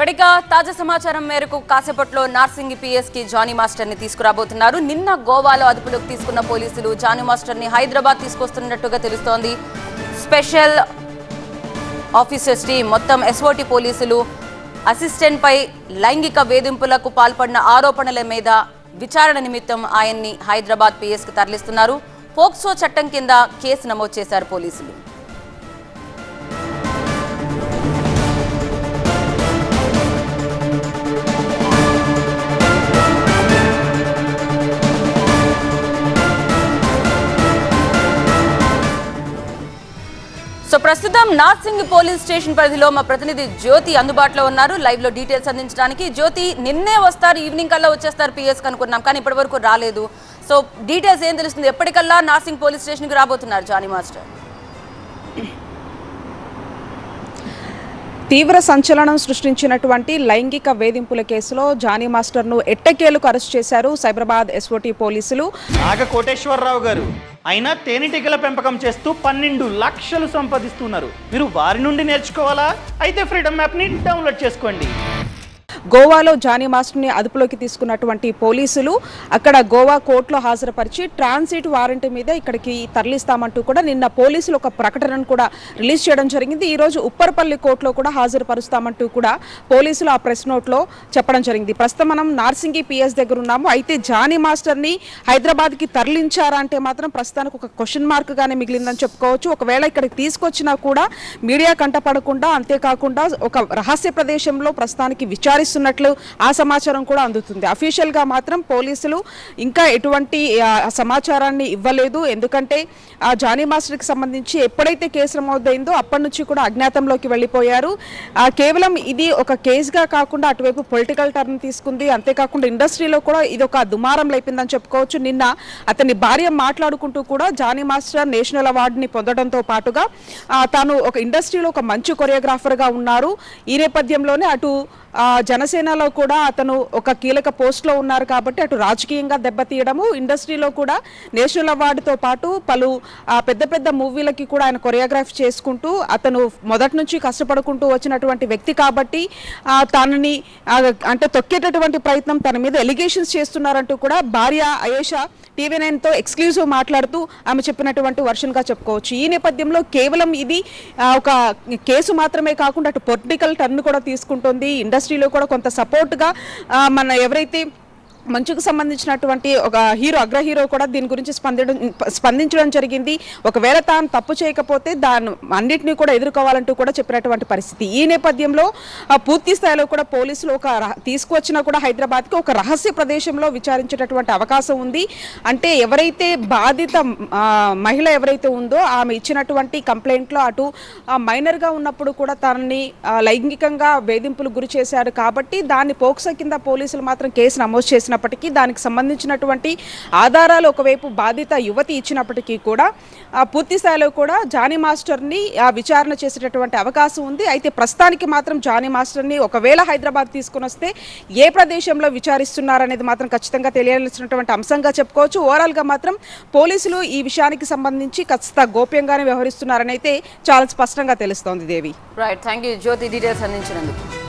వెడిక తాజా సమాచారం మేరకు కాసేపట్లో నార్సింగి పిఎస్కి జానీ మాస్టర్ని తీసుకురాబోతున్నారు. నిన్న గోవాలో అదుపులోకి తీసుకున్న పోలీసులు జానీ మాస్టర్ని హైదరాబాద్ తీసుకొస్తున్నట్టుగా తెలుస్తోంది. స్పెషల్ ఆఫీసర్స్ టీ మొత్తం ఎస్ఓటి పోలీసులు అసిస్టెంట్పై లైంగిక వేధింపులకు పాల్పడిన ఆరోపణల మీద విచారణ నిమిత్తం ఆయన్ని హైదరాబాద్ పిఎస్కి తరలిస్తున్నారు. పోక్సో చట్టం కింద కేసు నమోదు చేశారు పోలీసులు. ప్రస్తుతం నార్సింగ్ పోలీస్ స్టేషన్ పరిధిలో మా ప్రతినిధి జ్యోతి అందుబాటులో ఉన్నారు. లైవ్లో డీటెయిల్స్ అందించడానికి. జ్యోతి నిన్నే వస్తారు ఈవినింగ్ కల్లా వచ్చేస్తారు పిఎస్ అనుకున్నాం కానీ ఇప్పటి వరకు రాలేదు. సో డీటెయిల్స్ ఏం తెలుస్తుంది? ఎప్పటికల్లా నార్సింగ్ పోలీస్ స్టేషన్కి రాబోతున్నారు జానీ మాస్టర్? తీవ్ర సంచలనం సృష్టించినటువంటి లైంగిక వేధింపుల కేసులో జానీ మాస్టర్ను ఎట్టకేలకు అరెస్ట్ చేశారు సైబరాబాద్ ఎస్ఓటీ పోలీసులు. నాగ కోటేశ్వరరావు గారు అయినా తేనెటీగల పెంపకం చేస్తూ పన్నెండు లక్షలు సంపాదిస్తున్నారు. మీరు వారి నుండి నేర్చుకోవాలా? అయితే ఫ్రీడమ్ యాప్ని డౌన్లోడ్ చేసుకోండి. గోవాలో జానీ మాస్టర్ని అదుపులోకి తీసుకున్నటువంటి పోలీసులు అక్కడ గోవా కోర్టులో హాజరుపరిచి ట్రాన్సిట్ వారెంట్ మీద ఇక్కడికి తరలిస్తామంటూ కూడా నిన్న పోలీసులు ఒక ప్రకటనను కూడా రిలీజ్ చేయడం జరిగింది. ఈరోజు ఉప్పరపల్లి కోర్టులో కూడా హాజరుపరుస్తామంటూ కూడా పోలీసులు ఆ ప్రెస్ నోట్లో చెప్పడం జరిగింది. ప్రస్తుతం మనం నార్సింగి పిఎస్ దగ్గర ఉన్నాము. అయితే జానీ మాస్టర్ని హైదరాబాద్కి తరలించారా అంటే మాత్రం ప్రస్తుతానికి ఒక క్వశ్చన్ మార్క్గానే మిగిలిందని చెప్పుకోవచ్చు. ఒకవేళ ఇక్కడికి తీసుకొచ్చినా కూడా మీడియా కంటపడకుండా అంతేకాకుండా ఒక రహస్య ప్రదేశంలో ప్రస్తుతానికి చేస్తున్నట్లు ఆ సమాచారం కూడా అందుతుంది. అఫీషియల్గా మాత్రం పోలీసులు ఇంకా ఎటువంటి సమాచారాన్ని ఇవ్వలేదు. ఎందుకంటే ఆ జానీ మాస్టర్కి సంబంధించి ఎప్పుడైతే కేసు నమోదైందో అప్పటి నుంచి కూడా అజ్ఞాతంలోకి వెళ్ళిపోయారు. కేవలం ఇది ఒక కేసుగా కాకుండా అటువైపు పొలిటికల్ టర్న్ తీసుకుంది. అంతేకాకుండా ఇండస్ట్రీలో కూడా ఇది ఒక దుమారం లేపిందని చెప్పుకోవచ్చు. నిన్న అతని భార్య మాట్లాడుకుంటూ కూడా జానీ మాస్టర్ నేషనల్ అవార్డుని పొందడంతో పాటుగా తాను ఒక ఇండస్ట్రీలో ఒక మంచి కొరియోగ్రాఫర్గా ఉన్నారు. ఈ నేపథ్యంలోనే అటు జన జనసేనలో కూడా అతను ఒక కీలక పోస్ట్లో ఉన్నారు కాబట్టి అటు రాజకీయంగా దెబ్బతీయడము ఇండస్ట్రీలో కూడా నేషనల్ అవార్డుతో పాటు పలు పెద్ద పెద్ద మూవీలకి కూడా ఆయన కొరియోగ్రాఫ్ చేసుకుంటూ అతను మొదటి నుంచి కష్టపడుకుంటూ వచ్చినటువంటి వ్యక్తి కాబట్టి తనని అంటే తొక్కేటటువంటి ప్రయత్నం తన మీద ఎలిగేషన్స్ చేస్తున్నారంటూ కూడా భార్య అయేషా టీవీ నైన్తో ఎక్స్క్లూజివ్ మాట్లాడుతూ ఆమె చెప్పినటువంటి వర్షన్గా చెప్పుకోవచ్చు. ఈ నేపథ్యంలో కేవలం ఇది ఒక కేసు మాత్రమే కాకుండా అటు పొలిటికల్ టర్న్ కూడా తీసుకుంటుంది. ఇండస్ట్రీలో కూడా కొంత సపోర్ట్గా మన ఎవరైతే మంచుకు సంబంధించినటువంటి ఒక హీరో అగ్ర హీరో కూడా దీని గురించి స్పందించడం స్పందించడం జరిగింది. ఒకవేళ తాను తప్పు చేయకపోతే దాన్ని అన్నిటినీ కూడా ఎదుర్కోవాలంటూ కూడా చెప్పినటువంటి పరిస్థితి. ఈ నేపథ్యంలో పూర్తి స్థాయిలో కూడా పోలీసులు ఒక రహ- తీసుకువచ్చినా కూడా హైదరాబాద్కి ఒక రహస్య ప్రదేశంలో విచారించేటటువంటి అవకాశం ఉంది. అంటే ఎవరైతే బాధిత మహిళ ఎవరైతే ఉందో ఆమె ఇచ్చినటువంటి కంప్లైంట్లో అటు ఆ, మైనర్గా ఉన్నప్పుడు కూడా తనని లైంగికంగా వేధింపులు గురి చేశారు కాబట్టి దాన్ని పోక్సో కింద పోలీసులు మాత్రం కేసు నమోదు చేసినప్పటికీ దానికి సంబంధించినటువంటి ఆధారాలు ఒకవైపు బాధిత యువతి ఇచ్చినప్పటికీ కూడా పూర్తిస్థాయిలో పూర్తి స్థాయిలో కూడా జానీ మాస్టర్ని ఆ, విచారణ చేసేటటువంటి అవకాశం ఉంది. అయితే ప్రస్తుతానికి మాత్రం జానీ మాస్టర్ని ఒకవేళ హైదరాబాద్ తీసుకుని వస్తే ఏ ప్రదేశంలో విచారిస్తున్నారనేది మాత్రం ఖచ్చితంగా తెలియాల్సినటువంటి అంశంగా చెప్పుకోవచ్చు. ఓవరాల్గా మాత్రం పోలీసులు ఈ విషయానికి సంబంధించి ఖచ్చిత గోప్యంగానే వ్యవహరిస్తున్నారని అయితే చాలా స్పష్టంగా తెలుస్తోంది Devi. Right thank you Jyothi details అందించినందుకు.